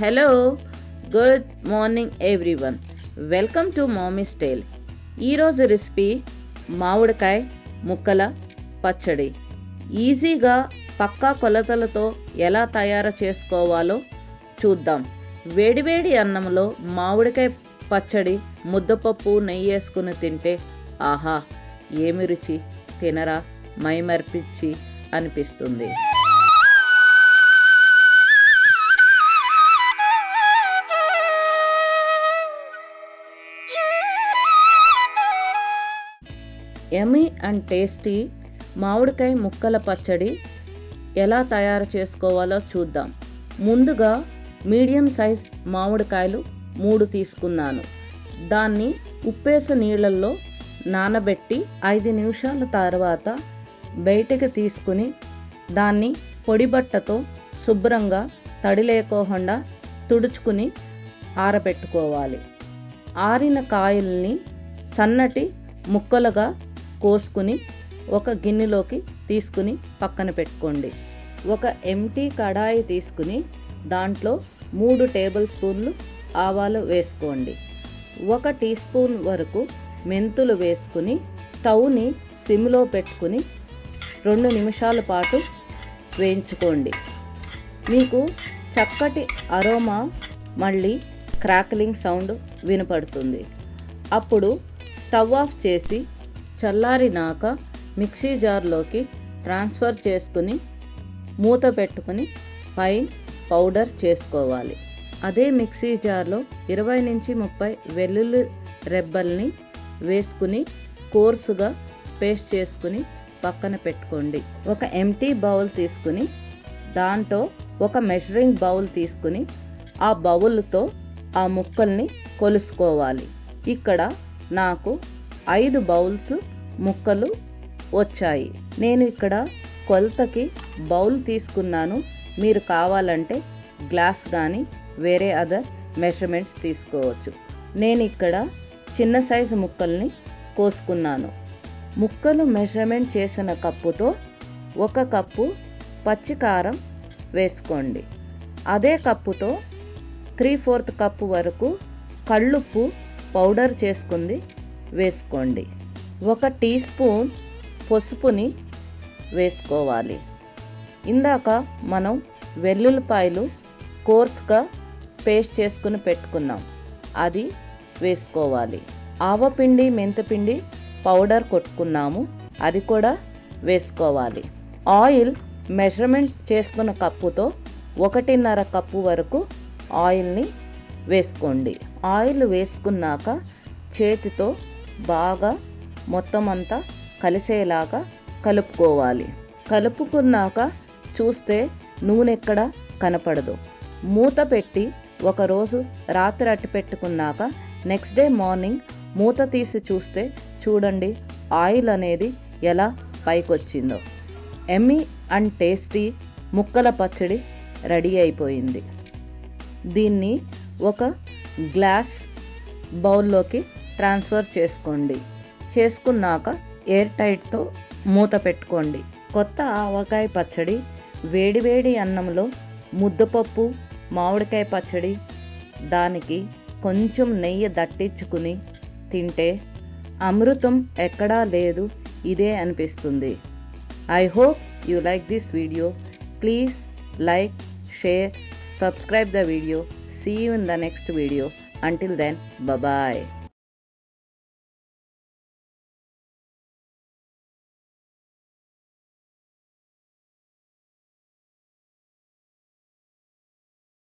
Hello good morning everyone welcome to mommy style ఈరోజు recipe మామిడికాయ ముక్కల పచ్చడి. ఈజీగా పక్కా కొలతలతో ఎలా తయారు చేసుకోవాలో చూద్దాం. వేడివేడి అన్నంలో మామిడికాయ పచ్చడి ముద్దపప్పు నెయ్యి వేసుకుని తింటే ఆహా ఏమి రుచి? తినరా? మైమర్పిచ్చి అనిపిస్తుంది. ఎమీ అండ్ టేస్టీ మామిడికాయ ముక్కల పచ్చడి ఎలా తయారు చేసుకోవాలో చూద్దాం. ముందుగా మీడియం సైజ్ మామిడికాయలు మూడు తీసుకున్నాను. దాన్ని ఉప్పేస నీళ్ళల్లో నానబెట్టి ఐదు నిమిషాల తర్వాత బయటకు తీసుకుని దాన్ని పొడి బట్టతో శుభ్రంగా తడి లేకోకుండా తుడుచుకుని ఆరబెట్టుకోవాలి. ఆరిన కాయల్ని సన్నటి ముక్కలుగా కోసుకుని ఒక గిన్నెలోకి తీసుకుని పక్కన పెట్టుకోండి. ఒక ఎంటీ కడాయి తీసుకుని దాంట్లో మూడు టేబుల్ స్పూన్లు ఆవాలు వేసుకోండి. ఒక టీ స్పూన్ వరకు మెంతులు వేసుకుని స్టవ్ని సిమ్లో పెట్టుకుని రెండు నిమిషాల పాటు వేయించుకోండి. మీకు చక్కటి అరోమా మళ్ళీ క్రాక్లింగ్ సౌండ్ వినపడుతుంది. అప్పుడు స్టవ్ ఆఫ్ చేసి చల్లారినాక మిక్సీ జార్లోకి ట్రాన్స్ఫర్ చేసుకుని మూత పెట్టుకుని ఫైన్ పౌడర్ చేసుకోవాలి. అదే మిక్సీ జార్లో ఇరవై నుంచి ముప్పై వెల్లుల్లి రెబ్బల్ని వేసుకుని కోర్సుగా పేస్ట్ చేసుకుని పక్కన పెట్టుకోండి. ఒక ఎంటీ బౌల్ తీసుకుని దాంట్లో ఒక మెషరింగ్ బౌల్ తీసుకుని ఆ బౌల్తో ఆ ముక్కల్ని కొలుసుకోవాలి. ఇక్కడ నాకు ఐదు బౌల్స్ ముక్కలు వచ్చాయి. నేను ఇక్కడ కొలతకి బౌల్ తీసుకున్నాను. మీరు కావాలంటే గ్లాస్ కానీ వేరే అదర్ మెషర్మెంట్స్ తీసుకోవచ్చు. నేను ఇక్కడ చిన్న సైజు ముక్కల్ని కోసుకున్నాను. ముక్కలు మెజర్మెంట్ చేసిన కప్పుతో ఒక కప్పు పచ్చికారం వేసుకోండి. అదే కప్పుతో త్రీ ఫోర్త్ కప్పు వరకు కళ్ళుప్పు పౌడర్ చేసుకుంది. వేసుకోండి. ఒక టీ స్పూన్ పసుపుని వేసుకోవాలి. ఇందాక మనం వెల్లుల్లిపాయలు కోర్స్గా పేస్ట్ చేసుకుని పెట్టుకున్నాం. అది వేసుకోవాలి. ఆవపిండి మెంతిపిండి పౌడర్ కొట్టుకున్నాము. అది కూడా వేసుకోవాలి. ఆయిల్ మెజర్మెంట్ చేసుకున్న కప్పుతో ఒకటిన్నర కప్పు వరకు ఆయిల్ని వేసుకోండి. ఆయిల్ వేసుకున్నాక చేతితో బాగా మొత్తం అంతా కలిసేలాగా కలుపుకోవాలి. కలుపుకున్నాక చూస్తే నూనె ఎక్కడ కనపడదు. మూత పెట్టి ఒకరోజు రాత్రి అట్టి పెట్టుకున్నాక నెక్స్ట్ డే మార్నింగ్ మూత తీసి చూస్తే చూడండి ఆయిల్ అనేది ఎలా పైకొచ్చిందో. ఎమ్మీ అండ్ టేస్టీ ముక్కల పచ్చడి రెడీ అయిపోయింది. దీన్ని ఒక గ్లాస్ బౌల్లోకి ట్రాన్స్ఫర్ చేసుకోండి. చేసుకున్నాక ఎయిర్ టైట్తో మూత పెట్టుకోండి. కొత్త ఆవకాయ పచ్చడి వేడివేడి అన్నంలో ముద్దపప్పు మామిడికాయ పచ్చడి దానికి కొంచెం నెయ్యి దట్టించుకుని తింటే అమృతం ఎక్కడా లేదు ఇదే అనిపిస్తుంది. I hope you like this video please like share subscribe the video see you in the next video until then bye